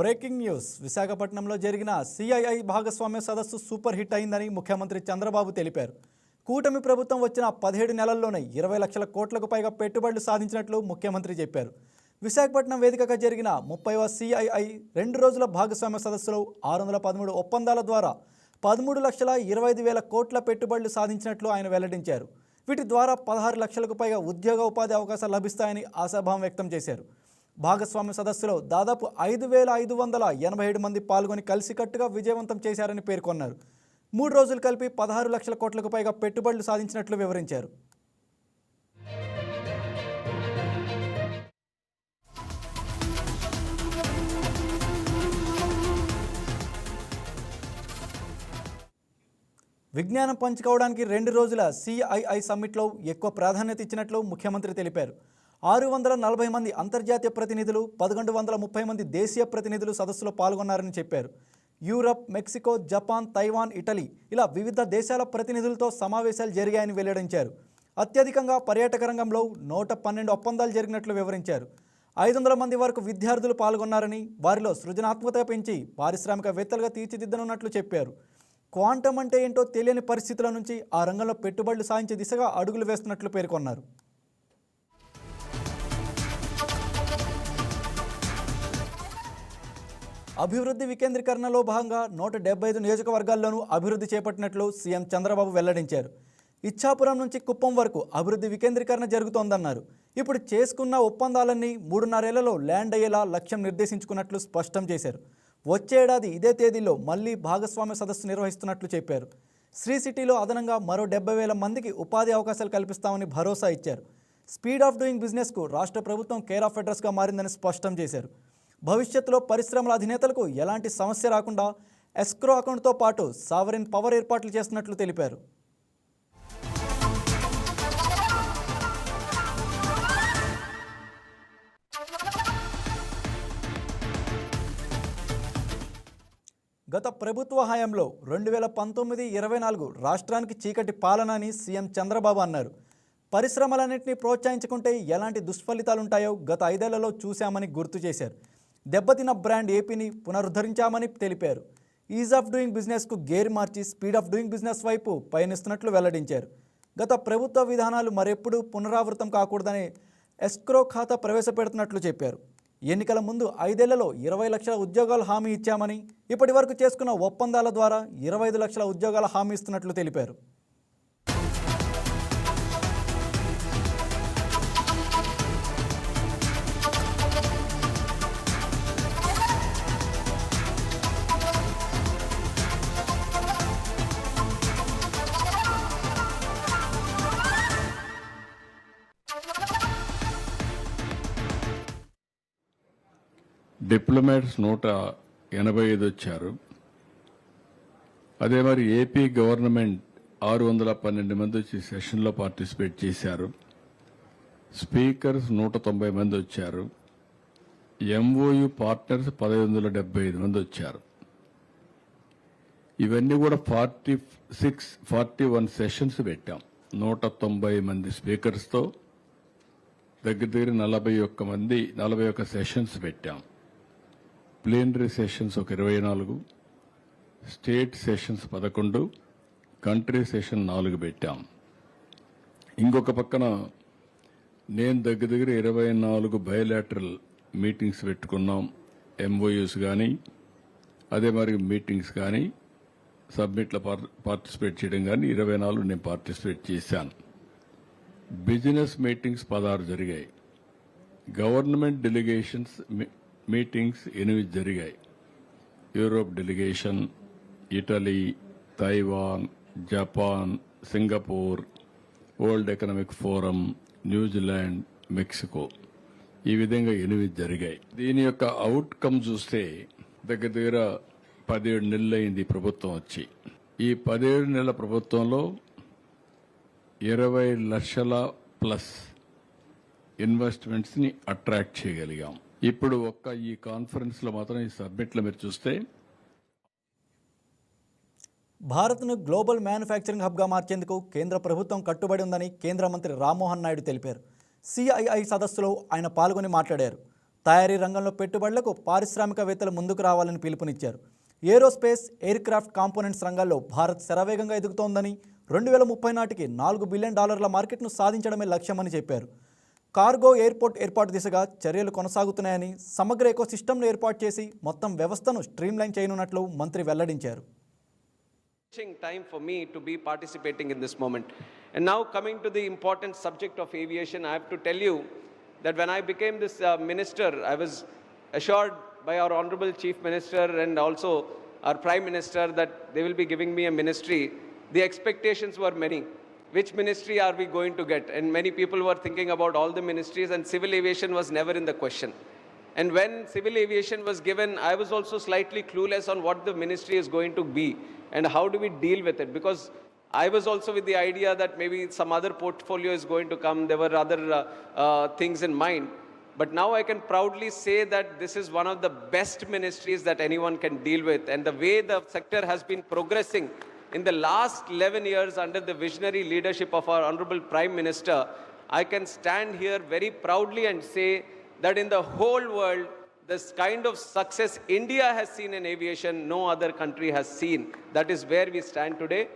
Breaking news. విశాఖపట్నంలో జరిగిన CII భాగస్వామ్య సదస్సు సూపర్ హిట్ అయిందని ముఖ్యమంత్రి చంద్రబాబు తెలిపారు. కూటమి ప్రభుత్వం వచ్చిన పదిహేడు నెలల్లోనే ఇరవై లక్షల కోట్లకు పైగా పెట్టుబడులు సాధించినట్లు ముఖ్యమంత్రి చెప్పారు. విశాఖపట్నం వేదికగా జరిగిన ముప్పైవ సిఐఐ రెండు రోజుల భాగస్వామ్య సదస్సులో ఆరు వందల పదమూడు ఒప్పందాల ద్వారా పదమూడు లక్షల ఇరవై ఐదు వేల కోట్ల పెట్టుబడులు సాధించినట్లు ఆయన వెల్లడించారు. వీటి ద్వారా పదహారు లక్షలకు పైగా ఉద్యోగ ఉపాధి అవకాశాలు లభిస్తాయని ఆశాభావం వ్యక్తం చేశారు. భాగస్వామ్య సదస్సులో దాదాపు ఐదు వేల ఐదు వందల ఎనభై ఏడు మంది పాల్గొని కలిసికట్టుగా విజయవంతం చేశారని పేర్కొన్నారు. మూడు రోజులు కలిపి పదహారు లక్షల కోట్లకు పైగా పెట్టుబడులు సాధించినట్లు వివరించారు. విజ్ఞానం పంచుకోవడానికి రెండు రోజుల సిఐఐ సమ్మిట్లో ఎక్కువ ప్రాధాన్యత ఇచ్చినట్లు ముఖ్యమంత్రి తెలిపారు. ఆరు వందల నలభై మంది అంతర్జాతీయ ప్రతినిధులు పదకొండు వందల ముప్పై మంది దేశీయ ప్రతినిధులు సదస్సులో పాల్గొన్నారని చెప్పారు. Europe Mexico Japan Taiwan Italy ఇలా వివిధ దేశాల ప్రతినిధులతో సమావేశాలు జరిగాయని వెల్లడించారు. అత్యధికంగా పర్యాటక రంగంలో నూట పన్నెండు ఒప్పందాలు జరిగినట్లు వివరించారు. ఐదు వందల మంది వరకు విద్యార్థులు పాల్గొన్నారని వారిలో సృజనాత్మకత పెంచి పారిశ్రామికవేత్తలుగా తీర్చిదిద్దనున్నట్లు చెప్పారు. క్వాంటం అంటే ఏంటో తెలియని పరిస్థితుల నుంచి ఆ రంగంలో పెట్టుబడులు సాధించే దిశగా అడుగులు వేస్తున్నట్లు పేర్కొన్నారు. అభివృద్ధి వికేంద్రీకరణలో భాగంగా నూట డెబ్బై ఐదు నియోజకవర్గాల్లోనూ అభివృద్ధి చేపట్టినట్లు సీఎం చంద్రబాబు వెల్లడించారు. ఇచ్చాపురం నుంచి కుప్పం వరకు అభివృద్ధి వికేంద్రీకరణ జరుగుతోందన్నారు. ఇప్పుడు చేసుకున్న ఒప్పందాలన్నీ మూడున్నరేళ్ళలో ల్యాండ్ అయ్యేలా లక్ష్యం నిర్దేశించుకున్నట్లు స్పష్టం చేశారు. వచ్చే ఏడాది ఇదే తేదీలో మళ్ళీ భాగస్వామ్య సదస్సు నిర్వహిస్తున్నట్లు చెప్పారు. శ్రీ సిటీలో అదనంగా మరో డెబ్బై వేల మందికి ఉపాధి అవకాశాలు కల్పిస్తామని భరోసా ఇచ్చారు. స్పీడ్ ఆఫ్ డూయింగ్ బిజినెస్కు రాష్ట్ర ప్రభుత్వం కేర్ ఆఫ్ అడ్రస్గా మారిందని స్పష్టం చేశారు. భవిష్యత్తులో పరిశ్రమల అధినేతలకు ఎలాంటి సమస్య రాకుండా ఎస్క్రో అకౌంట్తో పాటు సావరిన్ పవర్ ఏర్పాట్లు చేస్తున్నట్లు తెలిపారు. గత ప్రభుత్వ హయాంలో రెండు వేల పంతొమ్మిది ఇరవై నాలుగు రాష్ట్రానికి చీకటి పాలన అని సీఎం చంద్రబాబు అన్నారు. పరిశ్రమలన్నింటినీ ప్రోత్సహించుకుంటే ఎలాంటి దుష్ఫలితాలు ఉంటాయో గత ఐదేళ్ళలో చూశామని గుర్తు చేశారు. దెబ్బతిన్న బ్రాండ్ ఏపీని పునరుద్ధరించామని తెలిపారు. ఈజ్ ఆఫ్ డూయింగ్ బిజినెస్కు గేర్ మార్చి స్పీడ్ ఆఫ్ డూయింగ్ బిజినెస్ వైపు పయనిస్తున్నట్లు వెల్లడించారు. గత ప్రభుత్వ విధానాలు మరెప్పుడూ పునరావృతం కాకూడదని ఎస్క్రో ఖాతా ప్రవేశపెడుతున్నట్లు చెప్పారు. ఎన్నికల ముందు ఐదేళ్ళలో ఇరవై లక్షల ఉద్యోగాలు హామీ ఇచ్చామని ఇప్పటి వరకు చేసుకున్న ఒప్పందాల ద్వారా ఇరవై ఐదు లక్షల ఉద్యోగాల హామీ ఇస్తున్నట్లు తెలిపారు. డిప్లొమాట్స్ నూట ఎనభై ఐదు వచ్చారు. అదే మరి ఏపీ గవర్నమెంట్ ఆరు వందల పన్నెండు మంది వచ్చి సెషన్లో పార్టిసిపేట్ చేశారు. స్పీకర్స్ నూట తొంభై మంది వచ్చారు. ఎంఓయు పార్ట్నర్స్ పదహైదు వందల డెబ్బై ఐదు మంది వచ్చారు. ఇవన్నీ కూడా forty six forty one sessions పెట్టాం. నూట తొంభై మంది స్పీకర్స్తో దగ్గర దగ్గర నలభై ఒక్క మంది నలభై ఒక్క సెషన్స్ పెట్టాం. ప్లేనరీ సెషన్స్ ఒక ఇరవై నాలుగు స్టేట్ సెషన్స్ పదకొండు కంట్రీ సెషన్ నాలుగు పెట్టాం. ఇంకొక పక్కన నేను దగ్గర దగ్గర ఇరవై నాలుగు బయోలాటరల్ మీటింగ్స్ పెట్టుకున్నాం ఎంఓయూస్ కానీ అదే మరి మీటింగ్స్ కానీ సబ్మిట్లో పార్టిసిపేట్ చేయడం కానీ ఇరవై నాలుగు నేను పార్టిసిపేట్ చేశాను. బిజినెస్ మీటింగ్స్ పదహారు జరిగాయి. గవర్నమెంట్ డెలిగేషన్స్ మీ- మీటింగ్స్ ఎనిమిది జరిగాయి. Europe delegation Italy Taiwan Japan Singapore World Economic Forum New Zealand Mexico. ఈ విధంగా ఎనిమిది జరిగాయి. దీని యొక్క అవుట్కమ్ చూస్తే దగ్గర దగ్గర పదిహేడు నెలలు అయింది ప్రభుత్వం వచ్చి. ఈ పదిహేడు నెలల ప్రభుత్వంలో ఇరవై లక్షల ప్లస్ ఇన్వెస్ట్మెంట్స్ని అట్రాక్ట్ చేయగలిగాం. ఇప్పుడు ఒక్క ఈ కాన్ఫరెన్స్లో మాత్రం ఈ సబ్మిట్లో మీరు చూస్తే భారత్ను గ్లోబల్ మ్యానుఫ్యాక్చరింగ్ హబ్గా మార్చేందుకు కేంద్ర ప్రభుత్వం కట్టుబడి ఉందని కేంద్ర మంత్రి రామ్మోహన్ నాయుడు తెలిపారు. సిఐఐ సదస్సులో ఆయన పాల్గొని మాట్లాడారు. తయారీ రంగంలో పెట్టుబడులకు పారిశ్రామికవేత్తలు ముందుకు రావాలని పిలుపునిచ్చారు. ఏరోస్పేస్ ఎయిర్ క్రాఫ్ట్ కాంపోనెంట్స్ రంగాల్లో భారత్ శరవేగంగా ఎదుగుతోందని రెండు వేల ముప్పై నాటికి నాలుగు బిలియన్ డాలర్ల మార్కెట్ను సాధించడమే లక్ష్యమని చెప్పారు. కార్గో ఎయిర్పోర్ట్ ఏర్పాటు దిశగా చర్యలు కొనసాగుతున్నాయని సమగ్ర ఎకోసిస్టమ్ను ఏర్పాటు చేసి మొత్తం వ్యవస్థను స్ట్రీమ్లైన్ చేయనున్నట్లు మంత్రి వెల్లడించారు Enriching time for me to be participating in this moment. And now, coming to the important subject of aviation, I have to tell you that when I became this uh, minister, I was assured by our Honorable Chief Minister and also our Prime Minister that they will be giving me a ministry. The expectations were many. Which ministry are we going to get? And many people were thinking about all the ministries, and civil aviation was never in the question. And when civil aviation was given, I was also slightly clueless on what the ministry is going to be and how do we deal with it. Because I was also with the idea that maybe some other portfolio is going to come. There were other uh, uh, things in mind. But now I can proudly say that this is one of the best ministries that anyone can deal with. And the way the sector has been progressing in the last 11 years under the visionary leadership of our Honorable Prime Minister, I can stand here very proudly and say that in the whole world, this kind of success India has seen in aviation, no other country has seen. That is where we stand today.